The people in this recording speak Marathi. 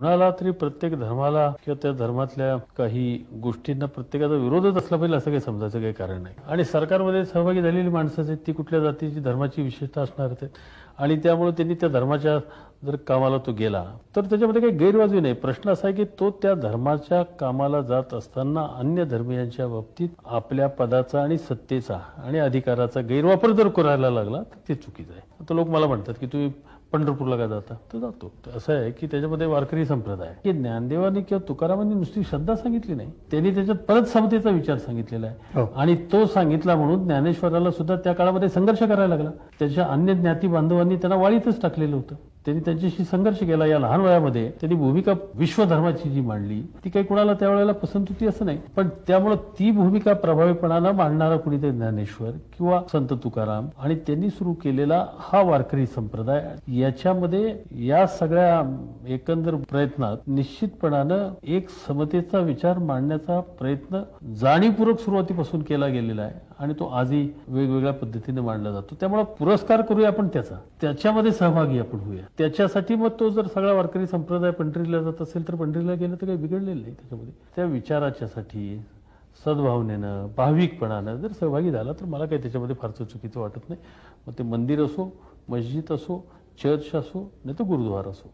कुणाला तरी प्रत्येक धर्माला किंवा त्या धर्मातल्या काही गोष्टींना प्रत्येकाचा विरोधच असला पाहिजे असं काही समजायचं काही कारण नाही. आणि सरकारमध्ये सहभागी झालेली माणसं आहेत ती कुठल्या जातीची धर्माची विशेषता असणार आहेत? आणि त्यामुळे त्यांनी त्या धर्माच्या जर कामाला तो गेला तर त्याच्यामध्ये काही गैरवाजवी नाही. प्रश्न असा आहे की तो त्या धर्माच्या कामाला जात असताना अन्य धर्मियांच्या बाबतीत आपल्या पदाचा आणि सत्तेचा आणि अधिकाराचा गैरवापर जर करायला लागला तर ते चुकीचं आहे. आता लोक मला म्हणतात की तुम्ही पंढरपूरला का जाता? तर जातो. असं आहे की त्याच्यामध्ये वारकरी संप्रदाय. की ज्ञानदेवानी किंवा तुकारामांनी नुसती श्रद्धा सांगितली नाही. त्यांनी त्याच्यात परत समतेचा विचार सांगितलेला आहे. हो. आणि तो सांगितला म्हणून ज्ञानेश्वराला सुद्धा त्या काळामध्ये संघर्ष करायला लागला. त्याच्या अन्य ज्ञाती बांधवांनी त्यांना वाळीतच टाकलेलं होतं. त्यांनी त्यांच्याशी संघर्ष केला या लहान वयामध्ये. त्यांनी भूमिका विश्वधर्माची जी मांडली ती काही कुणाला त्यावेळेला पसंत होती असं नाही. पण त्यामुळे ती भूमिका प्रभावीपणानं मांडणारा कुणी ते ज्ञानेश्वर किंवा संत तुकाराम. आणि त्यांनी सुरू केलेला हा वारकरी संप्रदाय याच्यामध्ये या सगळ्या एकंदर प्रयत्नात निश्चितपणानं एक समतेचा विचार मांडण्याचा प्रयत्न जाणीवपूर्वक सुरुवातीपासून केला गेलेला आहे. आणि तो आजही वेगवेगळ्या पद्धतीने मांडला जातो. त्यामुळे पुरस्कार करूया आपण त्याचा. त्याच्यामध्ये सहभागी आपण होऊया. त्याच्यासाठी मग तो जर सगळा वारकरी संप्रदाय पंढरीला जात असेल तर पंढरीला गेलं तर काही बिघडलेलं नाही त्याच्यामध्ये. त्या विचाराच्यासाठी सद्भावनेनं भाविकपणानं जर सहभागी झाला तर मला काही त्याच्यामध्ये फारसं चुकीचं वाटत नाही. मग ते मंदिर असो मस्जिद असो चर्च असो नाही तर गुरुद्वार असो.